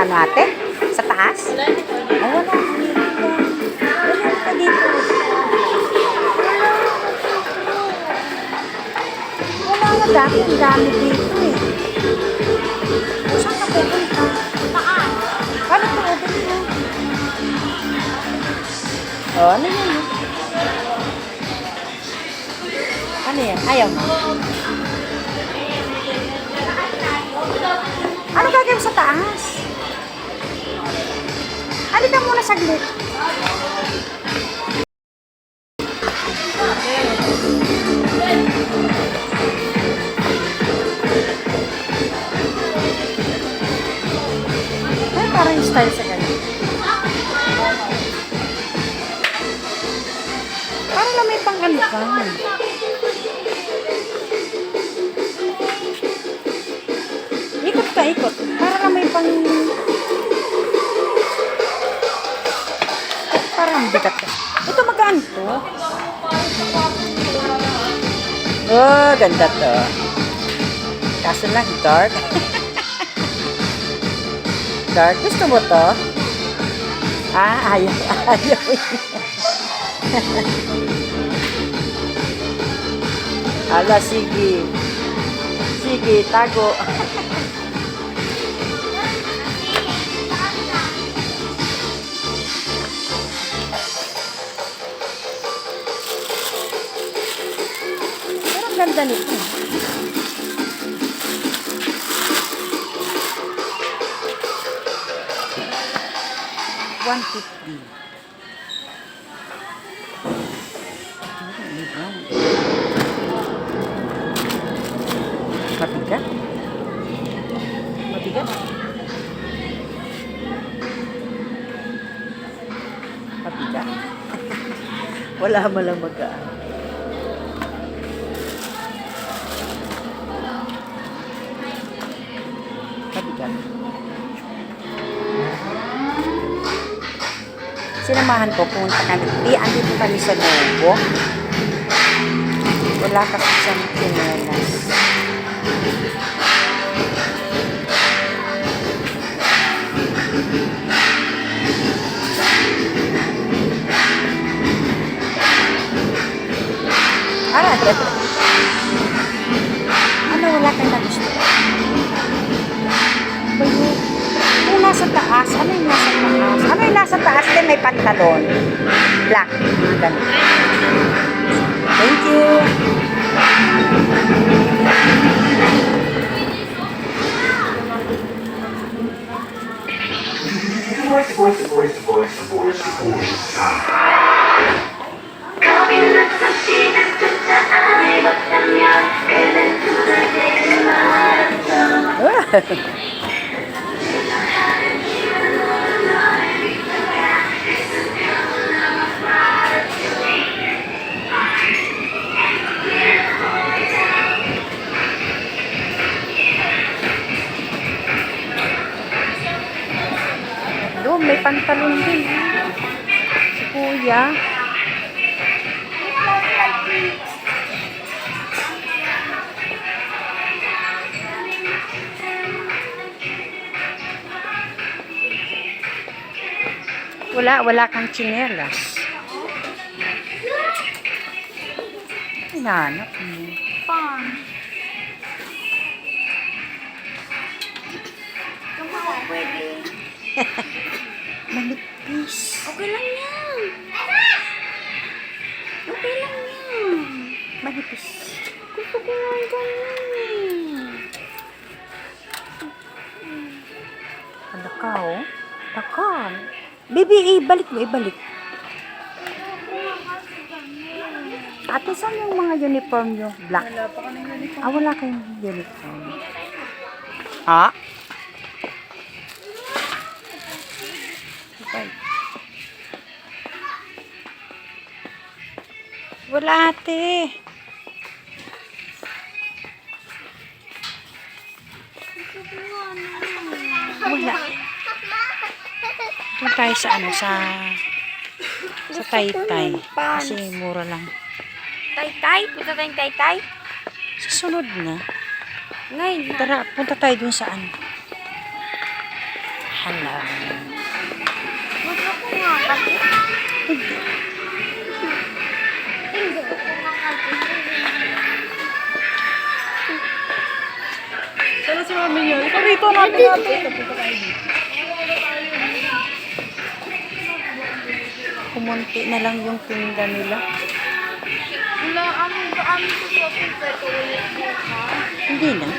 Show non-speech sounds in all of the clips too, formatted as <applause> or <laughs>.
ano ate? Sa taas? Oh, wala. Wala ka dito. Dati. Ang dami dito eh. Saan ka pupunta? Taas. Paano open mo? Oh, ano yun? Ano yan? Ayaw mo? Saglit. Ay, parang style sa ganun. Parang lang may pang ka. Ikot ka, ikot. Para lang may pang... Parang bigat ka. Ito magaan to. Oh, ganda to. Kaso lang, dark. <laughs> dark. Gusto mo to? Ah, ayaw. <laughs> Ayaw. <laughs> Ala, sige. Sige, tago. Pero ang ganda nito. One fifty. Mabigat? Mabigat? Mabigat? <laughs> Wala mo lang magaan. Mabigat. Sinamahan ko, pumunta kami. Di, andito kami sa Novo. Wala kasi siyang chinelas. Ara, nasa taas, ano yung nasa taas? Ano yung nasa taas din may pantalon? Black. Ganun. Thank you. voice, voice, voice, voice, voice, voice. Doon, may pantalon din. Si kuya. Wala, wala kang tsinelas. Hinahanap mo. Pang. <laughs> Kamu pwede. Manipis. Okay lang yan. Okay lang yan. Manipis. Gusto ko nga ganyan eh. Ano ka, oh? Taka. Baby, ibalik mo, ibalik. Ate, saan yung mga uniform nyo? Black. Wala pa ka ng uniform. Ah, wala kayong uniform. Ha? Okay. Wala ate. Wala. Doon tayo sa ano, sa sa Taytay. Kasi mura lang. Tay-tay? Punta tayong tay-tay? Susunod na. Ngayon. Tara, punta tayo dun sa Sana si mami niyo. Ikaw rito natin natin. Kumunti na lang yung tinda nila. Wala, ano ba kami sa shopping pero ulit bukas? Hindi na.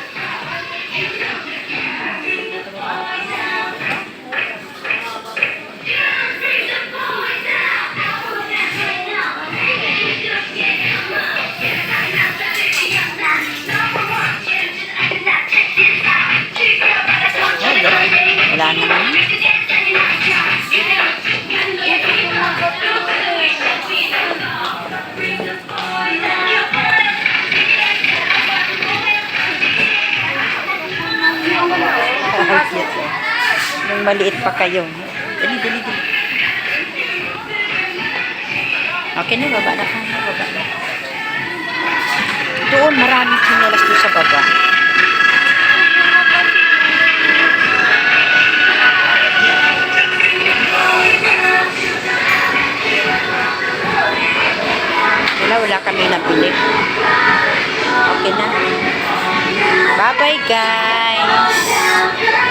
Nung maliit pa kayo. Dali, dali, dali. Okay na, baba na ka. Baba na. Doon, maraming chinelas doon sa baba. Wala, wala kami nabili. Okay na. Bye-bye, guys.